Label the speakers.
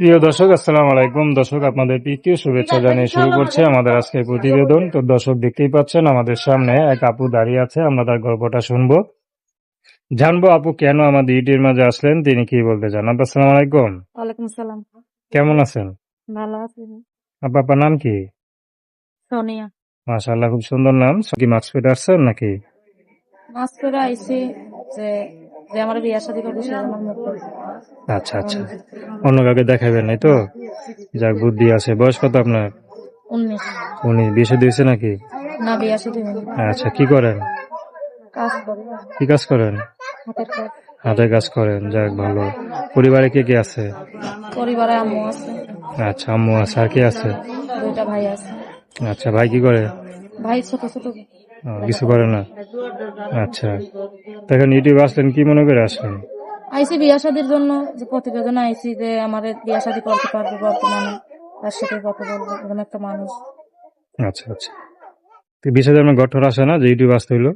Speaker 1: প্রিয় দর্শক আসসালাম আলাইকুম। দর্শক আপনাদের প্রীতি ও শুভেচ্ছা জানিয়ে শুরু করছে আমাদের আজকের প্রতিবেদন। তো দর্শক দেখতেই পাচ্ছেন আমাদের সামনে এক আপু দাঁড়িয়ে আছে। আমরা তার গল্পটা শুনব। জানব আপু কেন আমাদের ইউটিউবের মাঝে আসলেন? তিনি কি বলতে চান? আপু আসসালামু আলাইকুম।
Speaker 2: ওয়ালাইকুম সালাম
Speaker 1: কেমন আছেন?
Speaker 2: ভালো আছি।
Speaker 1: আপু আপনার নাম কি?
Speaker 2: সোনিয়া।
Speaker 1: মাশাআল্লাহ খুব সুন্দর নাম। কি মাস্ক পেটে আসছেন নাকি?
Speaker 2: মাস করে আইছি যে যে আমার বিয়া শাদী করবে সে আমার মুখ করবে।
Speaker 1: আচ্ছা আচ্ছা। অন্য কাউকে দেখাবেন নাই তো? যাক বুদ্ধি আছে। বয়স কত আপনার?
Speaker 2: উনিশ।
Speaker 1: উনি বিয়ে দিয়েছে নাকি?
Speaker 2: না বিয়া শাদী হয়নি।
Speaker 1: আচ্ছা কি করেন?
Speaker 2: কাজ করে।
Speaker 1: কি কাজ করেন?
Speaker 2: হাতের কাজ।
Speaker 1: হাতের কাজ করেন যাক ভালো। পরিবারে কে কে আছে?
Speaker 2: পরিবারে আম্মু আছে।
Speaker 1: আচ্ছা আম্মু আছে। আর কে আছে?
Speaker 2: দুইটা ভাই আছে।
Speaker 1: আচ্ছা ভাই কি করে?
Speaker 2: ভাই ছোট ছোট।
Speaker 1: কিছু করে না? আচ্ছা। তখন ইউটিউব আসলেন কি মনে করে আসলেন?
Speaker 2: আইসি বিয়া শাদির জন্য যে প্রতিবেদন আইসি যে আমার বিয়া শাদি করতে পারবে বর্তমানে তার সাথে কথা বলব এরকম একটা মানুষ।
Speaker 1: আচ্ছা আচ্ছা। তো বিষয়ে গঠন আসে না যে ইউটিউব আসতে হইল?